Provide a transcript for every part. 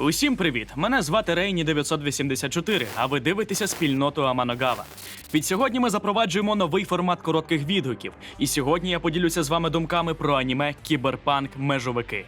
Усім привіт! Мене звати Рейні 984, а ви дивитеся спільноту Аманогава. Від сьогодні ми запроваджуємо новий формат коротких відгуків. І сьогодні я поділюся з вами думками про аніме Кіберпанк Межовики.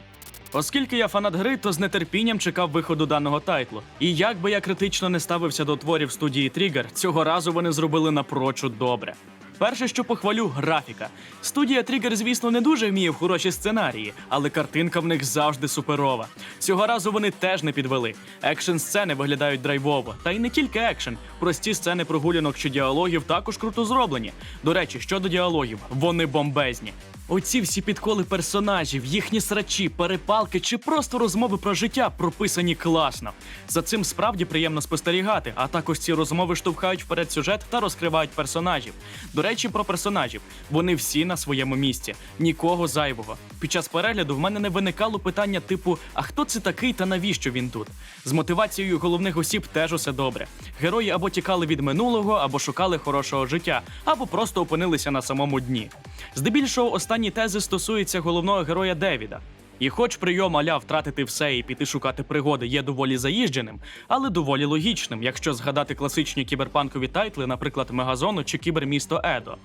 Оскільки я фанат гри, то з нетерпінням чекав виходу даного тайтлу. І як би я критично не ставився до творів студії Trigger, цього разу вони зробили напрочуд добре. Перше, що похвалю, графіка. Студія Trigger, звісно, не дуже вміє в хороші сценарії, але картинка в них завжди суперова. Цього разу вони теж не підвели. Екшн сцени виглядають драйвово. Та й не тільки екшен. Прості сцени прогулянок чи діалогів також круто зроблені. До речі, щодо діалогів, вони бомбезні. Оці всі підколи персонажів, їхні срачі, перепалки чи просто розмови про життя прописані класно. За цим справді приємно спостерігати, а також ці розмови штовхають вперед сюжет та розкривають персонажів. До речі, про персонажів. Вони всі на своєму місці, нікого зайвого. Під час перегляду в мене не виникало питання типу: а хто це такий та навіщо він тут? З мотивацією головних осіб теж усе добре. Герої або тікали від минулого, або шукали хорошого життя, або просто опинилися на самому дні. Здебільшого останні тези стосуються головного героя Девіда. І хоч прийом аля втратити все і піти шукати пригоди є доволі заїждженим, але доволі логічним, якщо згадати класичні кіберпанкові тайтли, наприклад, Мегазону чи Кібермісто Едо.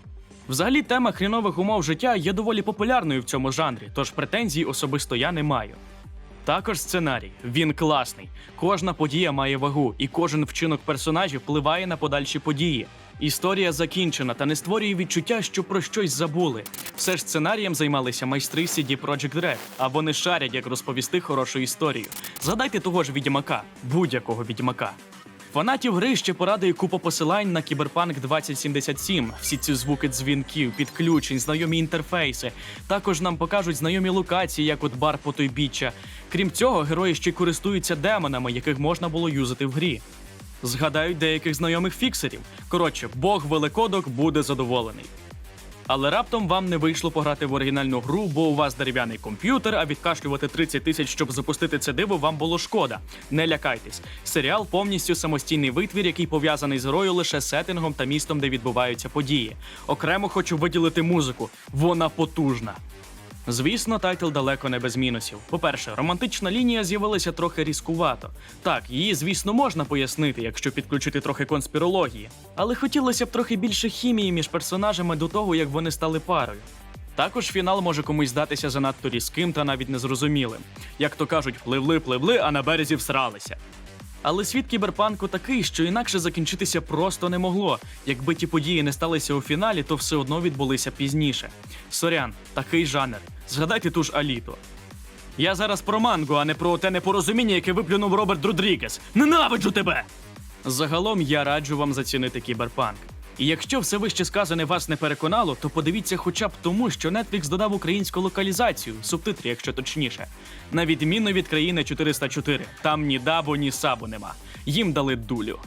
Взагалі, тема хрінових умов життя є доволі популярною в цьому жанрі, тож претензій особисто я не маю. Також сценарій. Він класний. Кожна подія має вагу, і кожен вчинок персонажів впливає на подальші події. Історія закінчена та не створює відчуття, що про щось забули. Все ж сценарієм займалися майстри CD Projekt Red, а вони шарять, як розповісти хорошу історію. Згадайте того ж відьмака, будь-якого відьмака. Фанатів гри ще порадує купа посилань на Кіберпанк 2077. Всі ці звуки дзвінків, підключень, знайомі інтерфейси. Також нам покажуть знайомі локації, як от бар потойбіччя. Крім цього, герої ще користуються демонами, яких можна було юзати в грі. Згадають деяких знайомих фіксерів. Коротше, Бог великодок буде задоволений. Але раптом вам не вийшло пограти в оригінальну гру, бо у вас дерев'яний комп'ютер, а відкашлювати 30 тисяч, щоб запустити це диво, вам було шкода. Не лякайтесь. Серіал повністю самостійний витвір, який пов'язаний з грою лише сеттингом та містом, де відбуваються події. Окремо хочу виділити музику. Вона потужна. Звісно, тайтл далеко не без мінусів. По-перше, романтична лінія з'явилася трохи різкувато. Так, її, звісно, можна пояснити, якщо підключити трохи конспірології. Але хотілося б трохи більше хімії між персонажами до того, як вони стали парою. Також фінал може комусь здатися занадто різким та навіть незрозумілим. Як то кажуть, пливли, пливли, а на березі всралися. Але світ кіберпанку такий, що інакше закінчитися просто не могло. Якби ті події не сталися у фіналі, то все одно відбулися пізніше. Сорян, такий жанр. Згадайте ту ж Аліту. Я зараз про мангу, а не про те непорозуміння, яке виплюнув Роберт Родрігес. Ненавиджу тебе! Загалом я раджу вам зацінити кіберпанк. І якщо все вище сказане вас не переконало, то подивіться хоча б тому, що Netflix додав українську локалізацію, субтитри, якщо точніше. На відміну від країни 404, там ні дабу, ні сабу нема. Їм дали дулю.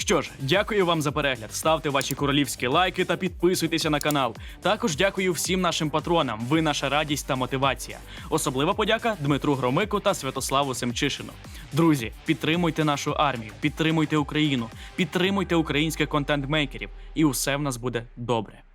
Що ж, дякую вам за перегляд. Ставте ваші королівські лайки та підписуйтеся на канал. Також дякую всім нашим патронам. Ви наша радість та мотивація. Особлива подяка Дмитру Громику та Святославу Семчишину. Друзі, підтримуйте нашу армію, підтримуйте Україну, підтримуйте українських контент-мейкерів, і усе в нас буде добре.